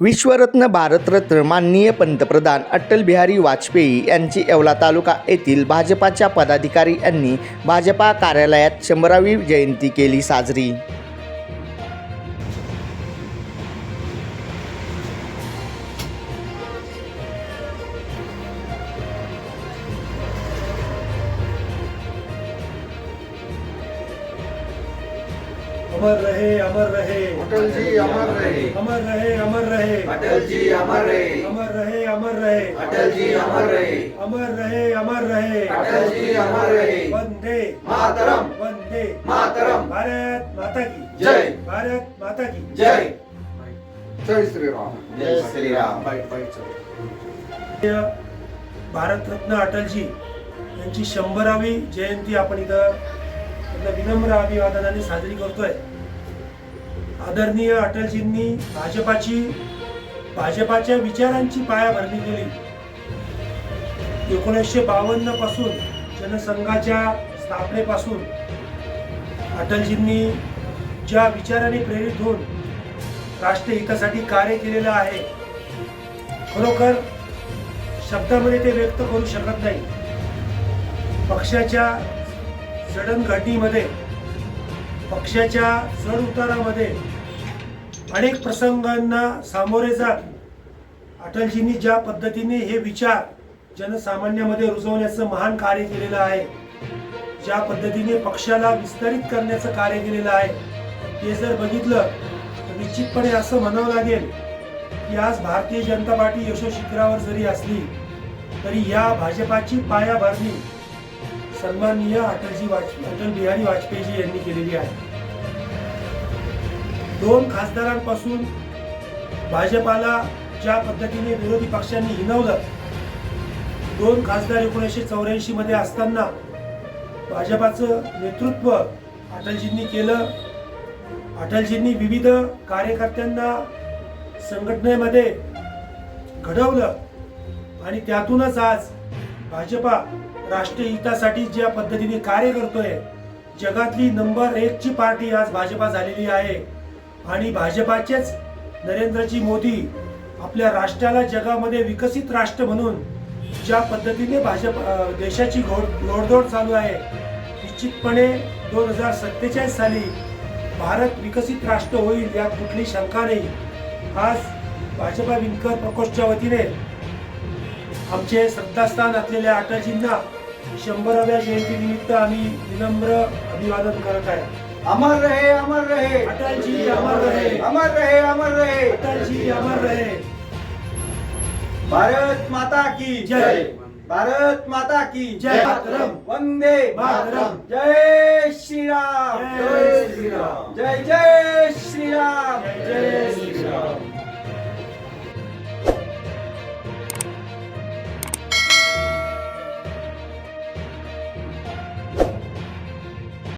विश्वरत्न भारतरत्न माननीय पंतप्रधान अटल बिहारी वाजपेयी यांची येवला तालुका येथील भाजपाच्या पदाधिकारी यांनी भाजपा कार्यालयात शंभरावी जयंती केली साजरी. अमर रहे अमर रहे। अटल जी अमर रहे। अमर रहे अमर रहे। अटल जी अमर रहे। अमर रहे अमर रहे। अटल जी अमर रहे। अमर रहे अमर रहे। अटल जी अमर रहे। वंदे। मातरम। वंदे। मातरम। भारत माता की। जय। भारत माता की। जय। जय श्रीराम। जय श्रीराम। भारतरत्न अटलजी यांची शंभरावी जयंती आपण इथं विनम्र अभिवादनाने साजरी करतोय. आदरणीय अटलजींनी भाजपाची भाजपाच्या विचारांची पाया भरली केली एकोणीसशे बावन्नपासून जनसंघाच्या स्थापनेपासून अटलजींनी ज्या विचाराने प्रेरित होऊन राष्ट्रहितासाठी कार्य केलेलं आहे खरोखर शब्दामध्ये ते व्यक्त करू शकत नाही. पक्षाच्या जडणघडणीमध्ये पक्षाच्या चढ उतारामध्ये अनेक प्रसंगांना सामोरे जात अटलजींनी ज्या पद्धतीने हे विचार जनसामान्यामध्ये रुजवण्याचं महान कार्य केलेलं आहे ज्या पद्धतीने पक्षाला विस्तारित करण्याचं कार्य केलेलं आहे ते जर बघितलं तर निश्चितपणे असं म्हणावं लागेल की आज भारतीय जनता पार्टी यशोशिखरावर जरी असली तरी या भाजपाची पायाभरणी सन्माननीय अटलजी वाजपेयी अटल बिहारी वाजपेयीजी यांनी केलेली आहे. दोन खासदारांपासून भाजपाला ज्या पद्धतीने विरोधी पक्षांनी हिनवलं दोन खासदार एकोणीसशे चौऱ्याऐंशी मध्ये असताना भाजपाचं नेतृत्व अटलजींनी केलं. अटलजींनी विविध कार्यकर्त्यांना संघटनेमध्ये घडवलं आणि त्यातूनच आज भाजपा राष्ट्रीय हितासाठी ज्या पद्धतीने कार्य करतोय जगातली नंबर एकची पार्टी आज भाजपा झालेली आहे. आणि भाजपाचेच नरेंद्रजी मोदी आपल्या राष्ट्राला जगामध्ये विकसित राष्ट्र म्हणून ज्या पद्धतीने भाजप देशाची घोड घोडदौड चालू आहे निश्चितपणे दोन हजार सत्तेचाळीस साली भारत विकसित राष्ट्र होईल यात कुठली शंका नाही. आज भाजपा विणकर प्रकोष्ठच्या वतीने आमचे श्रद्धास्थान असलेल्या अटलजींना शंभराव्या जयंतीनिमित्त आम्ही विनम्र अभिवादन करत आहे. अमर रहे अमर रहे। अटल जी अमर रहे। अमर रहे अमर रहे। अटल जी अमर रहे। भारत माता की जय. भारत माता की जय। मातरम. वंदे मातरम. जय श्रीराम जय श्रीराम. जय जय श्रीराम जय जय श्रीराम